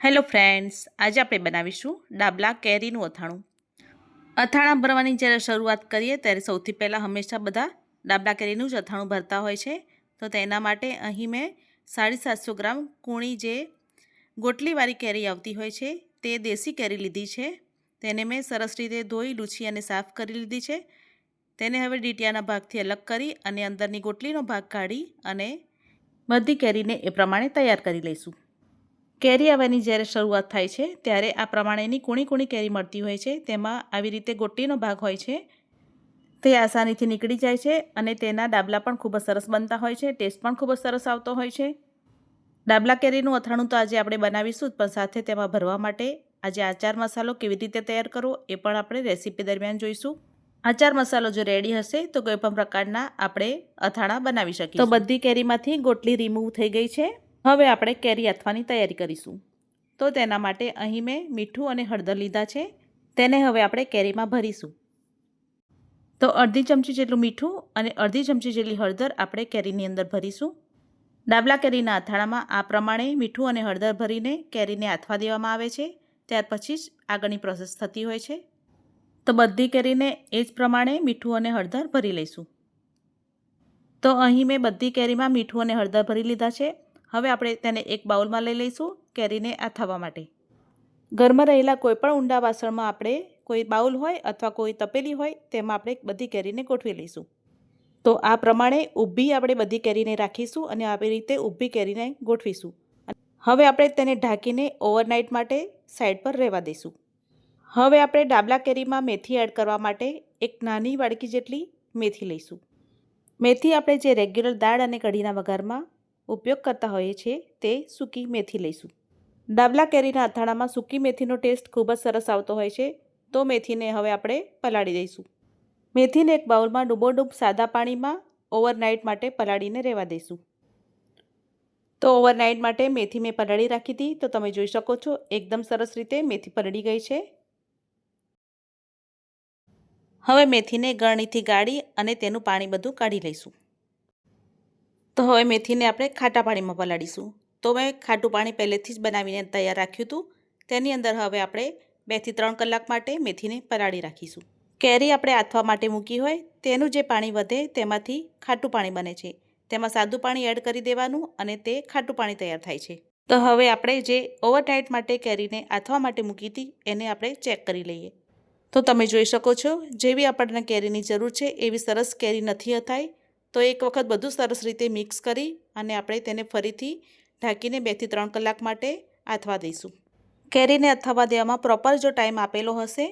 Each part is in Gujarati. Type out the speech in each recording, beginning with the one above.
હેલો ફ્રેન્ડ્સ, આજે આપણે બનાવીશું ડાબલા કેરીનું અથાણું. અથાણા ભરવાની જ્યારે શરૂઆત કરીએ ત્યારે સૌથી પહેલાં હંમેશા બધા ડાબલા કેરીનું જ અથાણું ભરતા હોય છે. તો તેના માટે અહીં મેં સાડી સાતસો ગ્રામ કૂણી જે ગોટલીવાળી કેરી આવતી હોય છે, તે દેશી કેરી લીધી છે. તેને મેં સરસ રીતે ધોઈ, લૂછી અને સાફ કરી લીધી છે. તેને હવે ડીટિયાના ભાગથી અલગ કરી અને અંદરની ગોટલીનો ભાગ કાઢી અને બધી કેરીને એ પ્રમાણે તૈયાર કરી લઈશું. કેરી આવવાની જ્યારે શરૂઆત થાય છે, ત્યારે આ પ્રમાણેની કૂણી કૂણી કેરી મળતી હોય છે. તેમાં આવી રીતે ગોટીનો ભાગ હોય છે. તે આસાનીથી નીકળી જાય છે અને તેના ડાબલા પણ ખૂબ જ સરસ બનતા હોય છે. ટેસ્ટ પણ ખૂબ જ સરસ આવતો હોય છે. ડાબલા કેરીનું અથાણું તો આજે આપણે બનાવીશું પણ સાથે તેમાં ભરવા માટે આજે આચાર મસાલો કેવી રીતે તૈયાર કરવો એ પણ આપણે રેસીપી દરમિયાન જોઈશું. આચાર મસાલો જો રેડી હશે, તો કોઈ પણ પ્રકારના આપણે અથાણા બનાવી શકીએ તો બધી કેરીમાંથી ગોટલી રિમૂવ થઈ ગઈ છે. હવે આપણે કેરી આથવાની તૈયારી કરીશું. તો તેના માટે અહીં મેં મીઠું અને હળદર લીધા છે. તેને હવે આપણે કેરીમાં ભરીશું. તો અડધી ચમચી જેટલું મીઠું અને અડધી ચમચી જેટલી હળદર આપણે કેરીની અંદર ભરીશું. ડાબલા કેરીના અથાણામાં આ પ્રમાણે મીઠું અને હળદર ભરીને કેરીને આથવા દેવામાં આવે છે. ત્યાર પછી જ આગળની પ્રોસેસ થતી હોય છે. તો બધી કેરીને એ જ પ્રમાણે મીઠું અને હળદર ભરી લઈશું. તો અહીં મેં બધી કેરીમાં મીઠું અને હળદર ભરી લીધા છે. હવે આપણે તેને એક બાઉલમાં લઈ લઈશું કેરીને આથાવવા માટે. ઘરમાં રહેલા કોઈપણ ઊંડા વાસણમાં આપણે કોઈ બાઉલ હોય અથવા કોઈ તપેલી હોય તેમાં આપણે બધી કેરીને ગોઠવી લઈશું. તો આ પ્રમાણે ઊભી આપણે બધી કેરીને રાખીશું અને આવી રીતે ઊભી કેરીને ગોઠવીશું. હવે આપણે તેને ઢાંકીને ઓવરનાઇટ માટે સાઈડ પર રહેવા દઈશું. હવે આપણે ડાબલા કેરીમાં મેથી એડ કરવા માટે એક નાની વાડકી જેટલી મેથી લઈશું. મેથી આપણે જે રેગ્યુલર દાળ અને કઢીના વઘારમાં ઉપયોગ કરતા હોઈએ છીએ તે સૂકી મેથી લઈશું. ડાબલા કેરીના અથાણામાં સૂકી મેથીનો ટેસ્ટ ખૂબ જ સરસ આવતો હોય છે, તો મેથીને હવે આપણે પલાળી દઈશું. મેથીને એક બાઉલમાં ડૂબોડૂબ સાદા પાણીમાં ઓવરનાઇટ માટે પલાળીને રહેવા દઈશું. તો ઓવરનાઇટ માટે મેથી મેં પલાળી રાખી હતી, તો તમે જોઈ શકો છો એકદમ સરસ રીતે મેથી પલળી ગઈ છે. હવે મેથીને ગળણીથી ગાળી અને તેનું પાણી બધું કાઢી લઈશું. તો હવે મેથીને આપણે ખાટા પાણીમાં પલાળીશું. તો મેં ખાટું પાણી પહેલેથી જ બનાવીને તૈયાર રાખ્યું હતું. તેની અંદર હવે આપણે બેથી ત્રણ કલાક માટે મેથીને પલાળી રાખીશું. કેરી આપણે આથવા માટે મૂકી હોય, તેનું જે પાણી વધે તેમાંથી ખાટું પાણી બને છે. તેમાં સાદું પાણી એડ કરી દેવાનું અને તે ખાટું પાણી તૈયાર થાય છે. તો હવે આપણે જે ઓવરનાઇટ માટે કેરીને આથવા માટે મૂકી હતી, એને આપણે ચેક કરી લઈએ. તો તમે જોઈ શકો છો, જેવી આપણને કેરીની જરૂર છે, એવી સરસ કેરી નથી અથાઈ તો એક વખત બધું સરસ રીતે મિક્સ કરી અને આપણે તેને ફરીથી ઢાંકીને બેથી ત્રણ કલાક માટે આથવા દઈશું. કેરીને અથવા દેવામાં પ્રોપર જો ટાઈમ આપેલો હશે,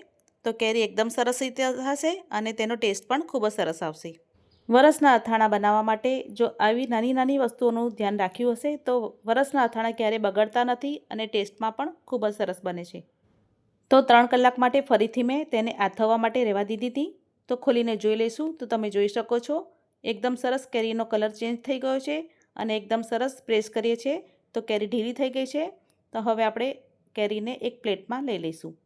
તો કેરી એકદમ સરસ રીતે હશે અને તેનો ટેસ્ટ પણ ખૂબ જ સરસ આવશે. વરસના અથાણા બનાવવા માટે જો આવી નાની નાની વસ્તુઓનું ધ્યાન રાખ્યું હશે, તો વરસના અથાણા ક્યારેય બગડતા નથી અને ટેસ્ટમાં પણ ખૂબ જ સરસ બને છે. તો ત્રણ કલાક માટે ફરીથી મેં તેને આથવવા માટે રહેવા દીધી. હતી તો ખોલીને જોઈ લઈશું. તો તમે જોઈ શકો છો એકદમ સરસ કેરીનો કલર ચેન્જ થઈ ગયો છે અને એકદમ સરસ પ્રેસ કરીએ છીએ. તો કેરી ઢીલી થઈ ગઈ છે. તો હવે આપણે કેરીને એક પ્લેટમાં લઈ લઈશું.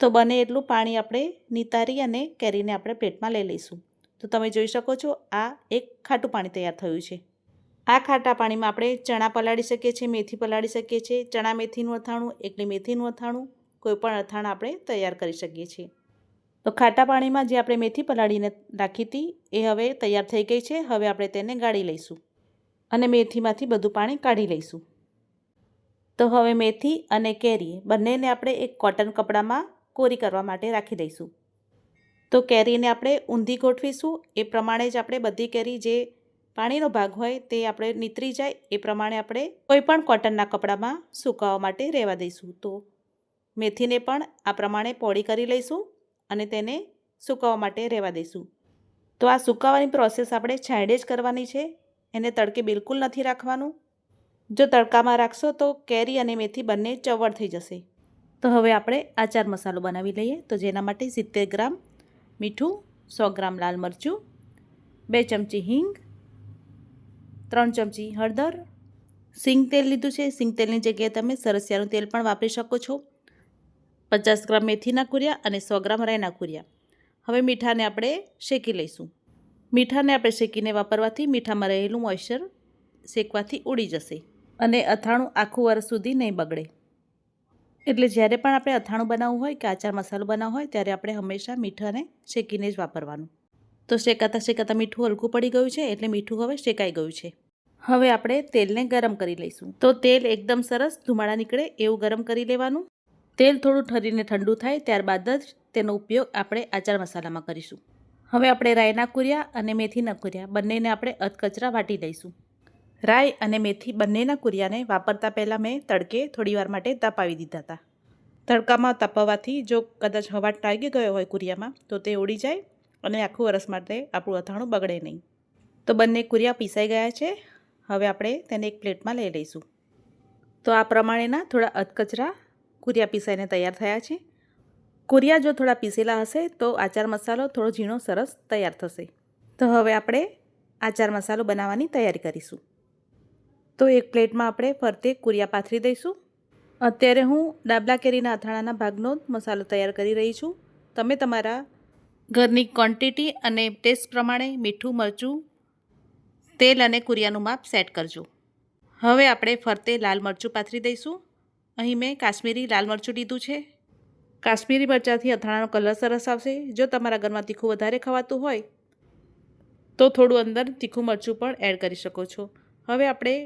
તો બને એટલું પાણી આપણે નિતારી અને કેરીને આપણે પ્લેટમાં લઈ લઈશું. તો તમે જોઈ શકો છો, આ એક ખાટું પાણી તૈયાર થયું છે. આ ખાટા પાણીમાં આપણે ચણા પલાળી શકીએ છીએ, મેથી પલાળી શકીએ છીએ. ચણા મેથીનું અથાણું, એકલી મેથીનું અથાણું કોઈપણ અથાણા આપણે તૈયાર કરી શકીએ છીએ. તો ખાટા પાણીમાં જે આપણે મેથી પલાળીને રાખી હતી, એ હવે તૈયાર થઈ ગઈ છે. હવે આપણે તેને ગાળી લઈશું અને મેથીમાંથી બધું પાણી કાઢી લઈશું. તો હવે મેથી અને કેરી બંનેને આપણે એક કોટન કપડામાં કોરી કરવા માટે રાખી દઈશું. તો કેરીને આપણે ઊંધી ગોઠવીશું. એ પ્રમાણે જ આપણે બધી કેરી જે પાણીનો ભાગ હોય તે આપણે નીતરી જાય. એ પ્રમાણે આપણે કોઈ પણ કોટનના કપડામાં સુકાવા માટે રહેવા દઈશું. તો મેથીને પણ આ પ્રમાણે પોળી કરી લઈશું. અને તેને સુકાવવા માટે રહેવા દઈશું. તો આ સુકાવવાની પ્રોસેસ આપણે છાંયડે જ કરવાની છે. એને તડકે બિલકુલ નથી રાખવાનું. જો તડકામાં રાખશો તો કેરી અને મેથી બંને ચવડ થઈ જશે. તો હવે આપણે આચાર મસાલો બનાવી લઈએ. તો જેના માટે સિત્તેર ગ્રામ મીઠું, સો ગ્રામ લાલ મરચું, બે ચમચી હિંગ, ત્રણ ચમચી હળદર, સિંગ તેલ લીધું છે. સિંગ તેલની જગ્યાએ તમે સરસિયાનું તેલ પણ વાપરી શકો છો. પચાસ ગ્રામ મેથીના કુરિયા અને સો ગ્રામ રાયના કુરિયા. હવે મીઠાને આપણે શેકી લઈશું. મીઠાને આપણે શેકીને વાપરવાથી મીઠામાં રહેલું મોઇશ્ચર શેકવાથી ઉડી જશે અને અથાણું આખું વર્ષ સુધી નહીં બગડે. એટલે જ્યારે પણ આપણે અથાણું બનાવવું હોય કે આચાર મસાલો બનાવવો હોય ત્યારે આપણે હંમેશા મીઠાને શેકીને જ વાપરવાનું. તો શેકાતા શેકાતા મીઠું હલકું પડી ગયું છે એટલે મીઠું હવે શેકાઈ ગયું છે. હવે આપણે તેલને ગરમ કરી લઈશું. તો તેલ એકદમ સરસ ધુમાડા નીકળે એવું ગરમ કરી લેવાનું. તેલ થોડું ઠરીને ઠંડુ થાય ત્યારબાદ જ તેનો ઉપયોગ આપણે આચાર મસાલામાં કરીશું. હવે આપણે રાયના કુરિયા અને મેથીના કુરિયા, બંનેને આપણે અધકચરા વાટી લઈશું રાઈ અને મેથી બંનેના કુરિયાને વાપરતા પહેલાં મેં તડકે થોડીવાર માટે તપાવી દીધા હતા. તડકામાં તપાવવાથી જો કદાચ હવા ટાગી ગયો હોય કુરિયામાં, તો તે ઉડી જાય અને આખું વરસ માટે આપણું અથાણું બગડે નહીં. તો બંને કુરિયા પીસાઈ ગયા છે. હવે આપણે તેને એક પ્લેટમાં લઈ લઈશું. તો આ પ્રમાણેના થોડા અધકચરા કુરિયા પીસાઈને તૈયાર થયા છે. કુરિયા જો થોડા પીસેલા હશે, તો આચાર મસાલો થોડો ઝીણો સરસ તૈયાર થશે. તો હવે આપણે આચાર મસાલો બનાવવાની તૈયારી કરીશું. તો એક પ્લેટમાં આપણે ફરતે કુરિયા પાથરી દઈશું. અત્યારે હું ડાબલા કેરીના અથાણાના ભાગનો મસાલો તૈયાર કરી રહી છું. તમે તમારા ઘરની ક્વોન્ટિટી અને ટેસ્ટ પ્રમાણે મીઠું, મરચું, તેલ અને કુરિયાનું માપ સેટ કરજો. હવે આપણે ફરતે લાલ મરચું પાથરી દઈશું. અહીં મેં કાશ્મીરી લાલ મરચું લીધું છે. કાશ્મીરી મરચાંથી અથાણાનો કલર સરસ આવશે. જો તમારા ઘરમાં તીખું વધારે ખવાતું હોય, તો થોડું અંદર તીખું મરચું પણ એડ કરી શકો છો. હવે આપણે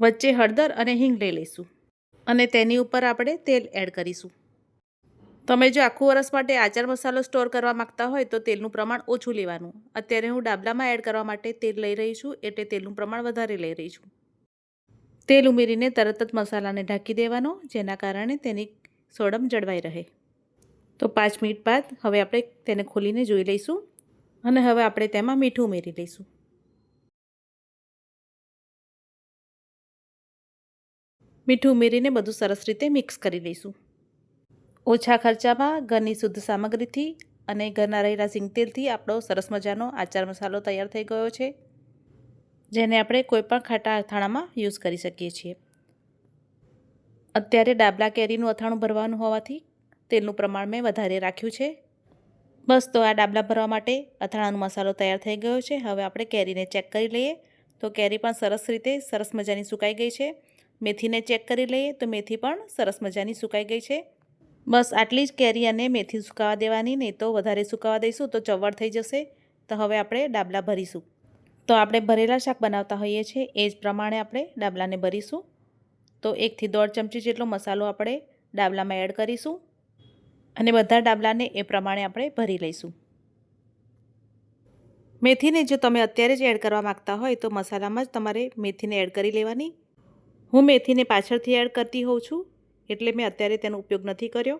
વચ્ચે હળદર અને હિંગ લઈ લઈશું અને તેની ઉપર આપણે તેલ એડ કરીશું. તમે જો આખું વરસ માટે આચાર મસાલો સ્ટોર કરવા માગતા હોય, તો તેલનું પ્રમાણ ઓછું લેવાનું. અત્યારે હું ડાબલામાં એડ કરવા માટે તેલ લઈ રહી છું, એટલે તેલનું પ્રમાણ વધારે લઈ રહી છું. તેલ ઉમેરીને તરત જ મસાલાને ઢાંકી દેવાનો, જેના કારણે તેની સોડમ જળવાઈ રહે. તો પાંચ મિનિટ બાદ હવે આપણે તેને ખોલીને જોઈ લઈશું અને હવે આપણે તેમાં મીઠું ઉમેરી લઈશું. મીઠું ઉમેરીને બધું સરસ રીતે મિક્સ કરી લઈશું. ઓછા ખર્ચામાં ઘરની શુદ્ધ સામગ્રીથી અને ઘરના રહેલા સિંગતેલથી આપણો સરસ મજાનો આચાર મસાલો તૈયાર થઈ ગયો છે. જેને આપણે કોઈપણ ખાટા અથાણામાં યુઝ કરી શકીએ છીએ. અત્યારે ડાબલા કેરીનું અથાણું ભરવાનું હોવાથી તેલનું પ્રમાણ મેં વધારે રાખ્યું છે. બસ, તો આ ડાબલા ભરવા માટે અથાણાનો મસાલો તૈયાર થઈ ગયો છે. હવે આપણે કેરીને ચેક કરી લઈએ. તો કેરી પણ સરસ રીતે સરસ મજાની સુકાઈ ગઈ છે. મેથીને ચેક કરી લઈએ તો મેથી પણ સરસ મજાની સુકાઈ ગઈ છે. બસ, આટલી જ કેરી અને મેથી સુકાવા દેવાની, નહીં તો વધારે સુકાવા દઈશું તો ચવડ થઈ જશે. તો હવે આપણે ડાબલા ભરીશું. તો આપણે ભરેલા શાક બનાવતા હોઈએ છીએ, એ જ પ્રમાણે આપણે ડાબલાને ભરીશું. તો એકથી દોઢ ચમચી જેટલો મસાલો આપણે ડાબલામાં એડ કરીશું અને બધા ડાબલાને એ પ્રમાણે આપણે ભરી લઈશું. મેથીને જો તમે અત્યારે જ એડ કરવા માગતા હોય તો મસાલામાં જ તમારે મેથીને એડ કરી લેવાની. હું મેથીને પાછળથી એડ કરતી હોઉં છું, એટલે મેં અત્યારે તેનો ઉપયોગ નથી કર્યો.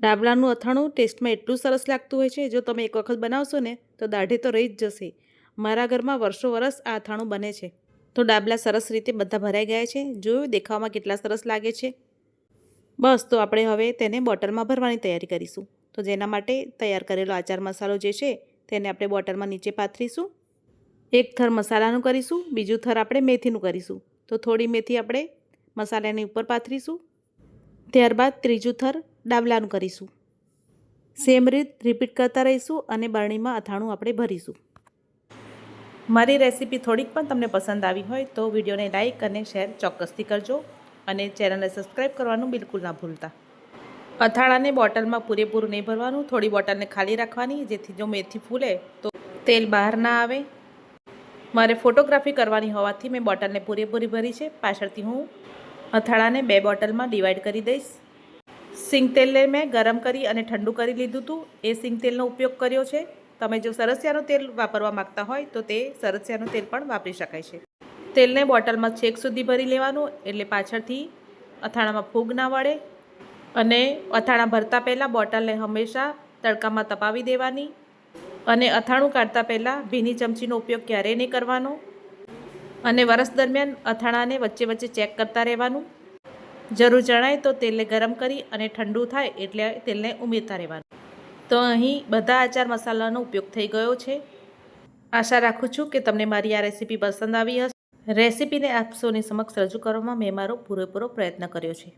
ડાબલાનું અથાણું ટેસ્ટમાં એટલું સરસ લાગતું હોય છે, જો તમે એક વખત બનાવશો ને, તો દાઢે તો રહી જ જશે. મારા ઘરમાં વર્ષો વરસ આ અથાણું બને છે. તો ડાબલા સરસ રીતે બધા ભરાઈ ગયા છે. જોયું? દેખાવામાં કેટલા સરસ લાગે છે. બસ, તો આપણે હવે તેને બોટલમાં ભરવાની તૈયારી કરીશું. તો જેના માટે તૈયાર કરેલો આચાર મસાલો જે છે, તેને આપણે બોટલમાં નીચે પાથરીશું. એક થર મસાલાનું કરીશું, બીજું થર આપણે મેથીનું કરીશું. તો થોડી મેથી આપણે મસાલાની ઉપર પાથરીશું. ત્યારબાદ ત્રીજું થર ડાબલાનું કરીશું. સેમ રીત રિપીટ કરતા રહીશું અને બરણીમાં અથાણું આપણે ભરીશું. મારી રેસીપી થોડીક પણ તમને પસંદ આવી હોય તો વિડીયોને લાઇક અને શેર ચોક્કસથી કરજો અને ચેનલને સબસ્ક્રાઈબ કરવાનું બિલકુલ ના ભૂલતા. અથાણાને બોટલમાં પૂરેપૂરું નહીં ભરવાનું, થોડી બોટલને ખાલી રાખવાની, જેથી જો મેથી ફૂલે તો તેલ બહાર ના આવે. મારે ફોટોગ્રાફી કરવાની હોવાથી મેં બોટલને પૂરેપૂરી ભરી છે. પાછળથી હું અથાણાને બે બોટલમાં ડિવાઈડ કરી દઈશ. સિંગ તેલને મેં ગરમ કરી અને ઠંડુ કરી લીધું હતું એ સિંગ તેલનો ઉપયોગ કર્યો છે. તમે જો સરસિયાનું તેલ વાપરવા માગતા હોય તો તે સરસિયાનું તેલ પણ વાપરી શકાય છે. તેલને બોટલમાં છેક સુધી ભરી લેવાનું એટલે પાછળથી અથાણામાં ફૂગ ના વળે અને અથાણા ભરતા પહેલાં બોટલને હંમેશા તડકામાં તપાવી દેવાની અને અથાણું કાઢતા પહેલાં ભીની ચમચીનો ઉપયોગ ક્યારેય નહીં કરવાનો અને વરસ દરમિયાન અથાણાને વચ્ચે વચ્ચે ચેક કરતા રહેવાનું. જરૂર જણાય તો તેલને ગરમ કરી અને ઠંડુ થાય એટલે તેલને ઉમેરતા રહેવાનું. તો અહીં બધા આચાર મસાલાનો ઉપયોગ થઈ ગયો છે. આશા રાખું છું કે તમને મારી આ રેસીપી પસંદ આવી હશે. રેસીપીને આપ સમક્ષ રજૂ કરવામાં મેં મારો પૂરેપૂરો પ્રયત્ન કર્યો છે.